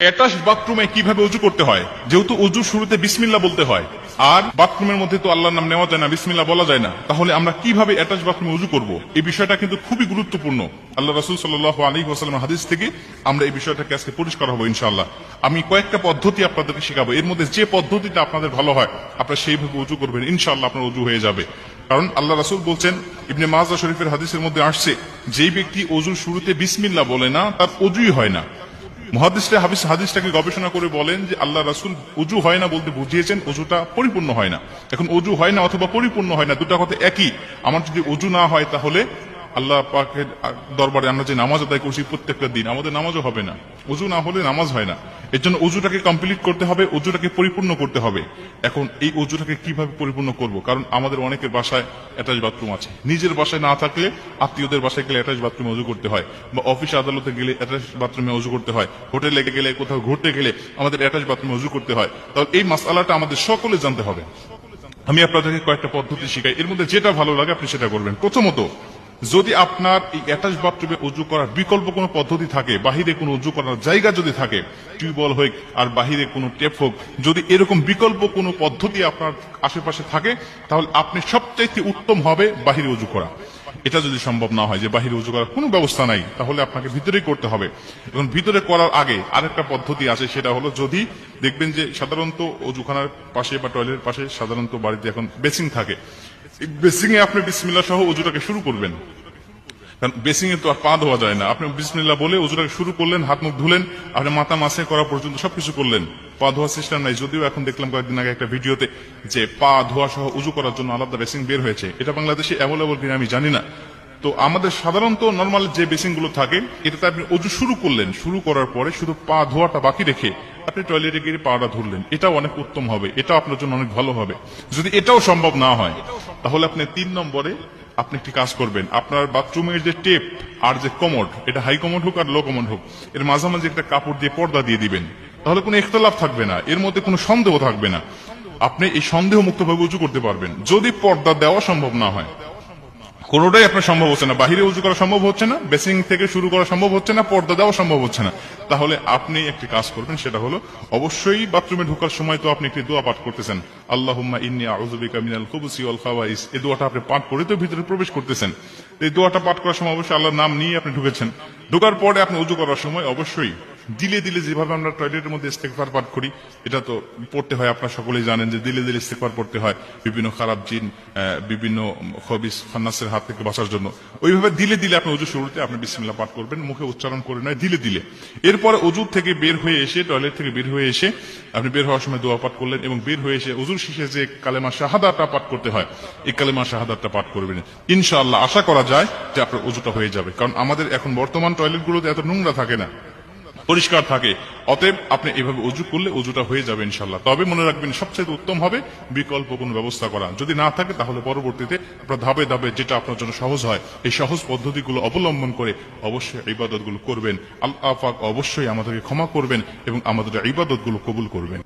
Attach বাথরুমে কীভাবে উজু করতে হয়? যেহেতু উজু শুরুতে বিসমিল্লা বলতে হয়, আর বাথরুমের মধ্যে তো আল্লাহর নাম নেওয়া যায় না বিসমিল্লা বলা যায় না, তাহলে আমরা কীভাবে অ্যাটাচ বাথরুমে উজু করব? এই বিষয়টা কিন্তু খুবই গুরুত্বপূর্ণ। আল্লাহ রাসুল সাল্লাহ আলী ওয়াসালাম হাদিস থেকে আমরা এই বিষয়টাকে আজকে পরিষ্কার হব ইনশাআল্লাহ। আমি কয়েকটা পদ্ধতি আপনাদেরকে শেখাবো। এর মধ্যে যে পদ্ধতিটা আপনাদের ভালো হয়, আপনারা সেইভাবে উজু করবেন, ইনশাআল্লাহ আপনার উজু হয়ে যাবে। কারণ আল্লাহ রাসুল বলছেন, ইবনে মাজা শরীফের হাদিসের মধ্যে আসছে, যেই ব্যক্তি অজুর শুরুতে বিসমিল্লা বলে না, তার অজুই হয় না। মহাদিসটা হাবিস হাদিসটাকে গবেষণা করে বলেন যে আল্লাহ রাসুল উজু হয় না বলতে বুঝিয়েছেন অজুটা পরিপূর্ণ হয় না। এখন অজু হয় না অথবা পরিপূর্ণ হয় না, দুটা কথা একই। আমার যদি অজু না হয় তাহলে আল্লাহ পাকের দরবারে আমরা যে নামাজ আদায় করছি প্রত্যেকটা দিন, আমাদের নামাজও হবে না। উজু না হলে নামাজ হয় না। এর জন্য অজুটাকে কমপ্লিট করতে হবে, অজুটাকে পরিপূর্ণ করতে হবে। এখন এই অজুটাকে কীভাবে পরিপূর্ণ করব? কারণ আমাদের অনেকের বাসায় অ্যাটাচ বাথরুম আছে। নিজের বাসায় না থাকলে আত্মীয়দের বাসায় গেলে অ্যাটাচ বাথরুমে অজু করতে হয়। বা অফিস আদালতে গেলে অ্যাটাচ বাথরুমে অজু করতে হয়। হোটেলে গেলে, কোথাও ঘুরতে গেলে আমাদের অ্যাটাচ বাথরুমে অজু করতে হয়। তাহলে এই মাসালাটা আমাদের সকলে জানতে হবে। আমি আপনাদেরকে কয়েকটা পদ্ধতি শিখাই। এর মধ্যে যেটা ভালো লাগে আপনি সেটা করবেন। প্রথমত যদি আপনার এই অ্যাটাচ বাথরুমে উজু করার বিকল্প কোনো পদ্ধতি থাকে, বাহিরে কোনো উজু করার জায়গা যদি থাকে, টিউবওয়েল হোক আর বাহিরে কোনো টেপ হোক, যদি এরকম বিকল্প কোনো পদ্ধতি আপনার আশেপাশে থাকে, তাহলে আপনি সবচাইতে উত্তম হবে বাহিরে উজু করা। এটা যদি সম্ভব না হয় যে বাহিরে উজু করার কোনো ব্যবস্থা নাই, তাহলে আপনাকে ভিতরেই করতে হবে। এবং ভিতরে করার আগে আরেকটা পদ্ধতি আছে, সেটা হলো যদি দেখবেন যে সাধারণত অজুখানার পাশে বা টয়লেটের পাশে সাধারণত বাড়িতে এখন বেসিং থাকে বেসিং এ আপনি বিসমিল্লা সহ উজুটাকে শুরু করবেন। বেসিং এ তো আর পা ধোয়া যায় না। আপনি বিসমিল্লা বলে উজুটাকে শুরু করলেন, হাত মুখ ধুলেন, আপনি মাথা মাসে করা পর্যন্ত সবকিছু করলেন। পা ধোয়া সিস্টেম নাই, যদিও এখন দেখলাম কয়েকদিন আগে একটা ভিডিওতে যে পা ধোয়া সহ উজু করার জন্য আলাদা বেসিং বের হয়েছে। এটা বাংলাদেশে অ্যাভেলেবল কিনা আমি জানি না। তো আমাদের সাধারণত নর্মাল যে বেসিংগুলো থাকে, এটাতে আপনি উজু শুরু করলেন। শুরু করার পরে শুধু পা ধোয়াটা বাকি রেখে আপনি টয়লেটে গিয়ে পাটা ধরলেন, এটাও অনেক উত্তম হবে এটা আপনার জন্য অনেক ভালো হবে। যদি এটাও সম্ভব না হয়, তাহলে আপনি তিন নম্বরে আপনি একটি কাজ করবেন। আপনার বাথরুমের যে টেপ আর যে কমোড এটা হাই কমোড হোক আর লো কমোড হোক, এর মাঝামাঝি একটা কাপড় দিয়ে পর্দা দিয়ে দিবেন। তাহলে কোনো ইখতলাফ থাকবে না, এর মধ্যে কোনো সন্দেহ থাকবে না। আপনি এই সন্দেহ মুক্তভাবে উঁচু করতে পারবেন। যদি পর্দা দেওয়া সম্ভব না হয় কোনোটাই আপনার সম্ভব হচ্ছে না। বাহিরে উঁচু করা সম্ভব হচ্ছে না বেসিং থেকে শুরু করা সম্ভব হচ্ছে না, পর্দা দেওয়া সম্ভব হচ্ছে না। তাহলে আপনি একটি কাজ করবেন, সেটা হলো অবশ্যই বাথরুমে ঢোকার সময় তো আপনি একটি দোয়া পাঠ করতেছেন। আল্লাহুম্মা ইন্নি আউযুবিকা মিনাল খুবুসি ওয়াল খাওয়াইস। এই দোয়াটা আপনি পাঠ করে তো ভিতরে প্রবেশ করতেছেন। এই দোয়াটা পাঠ করার সময় অবশ্যই আল্লাহর নাম নিয়ে আপনি ঢুকেছেন। ঢোকার পরে আপনি উজু করার সময় অবশ্যই দিলে দিলে যেভাবে আমরা টয়লেটের মধ্যে ইস্তেকবার পাঠ করি, এটা তো পড়তে হয়, আপনারা সকলেই জানেন যে দিলে দিলে ইস্তেকবার পড়তে হয় বিভিন্ন খারাপ জিন বিভিন্ন খবিস, খান্নাসের হাত থেকে বাঁচার জন্য। ওইভাবে দিলে দিলে আপনি উজু শুরুতে আপনি বিসমিল্লা পাঠ করবেন, মুখে উচ্চারণ করে নয়, দিলে দিলে। এরপরে উজু থেকে বের হয়ে এসে, টয়লেট থেকে বের হয়ে এসে আপনি বের হওয়ার সময় দোয়া পাঠ করলেন এবং বের হয়ে এসে উজুর শেষে যে কালেমা শাহাদাটা পাঠ করতে হয়, এই কালেমা শাহাদাটা পাঠ করবেন। ইনশাআল্লাহ আশা করা যায় যে আপনার উজুটা হয়ে যাবে, কারণ আমাদের এখন বর্তমান টয়লেটগুলোতে এত নোংরা থাকে না। পরিষ্কার থাকে। অতএব আপনি এভাবে উজু করলে উজুটা হয়ে যাবে ইনশাল্লাহ তবে মনে রাখবেন সবচেয়ে উত্তম হবে বিকল্প কোনো ব্যবস্থা করা। যদি না থাকে, তাহলে পরবর্তীতে আপনার ধাপে ধাপে যেটা আপনার জন্য সহজ হয়, এই সহজ পদ্ধতিগুলো অবলম্বন করে অবশ্যই ইবাদতগুলো করবেন। আল্লাহ পাক অবশ্যই আমাদেরকে ক্ষমা করবেন এবং আমাদের ইবাদতগুলো কবুল করবেন।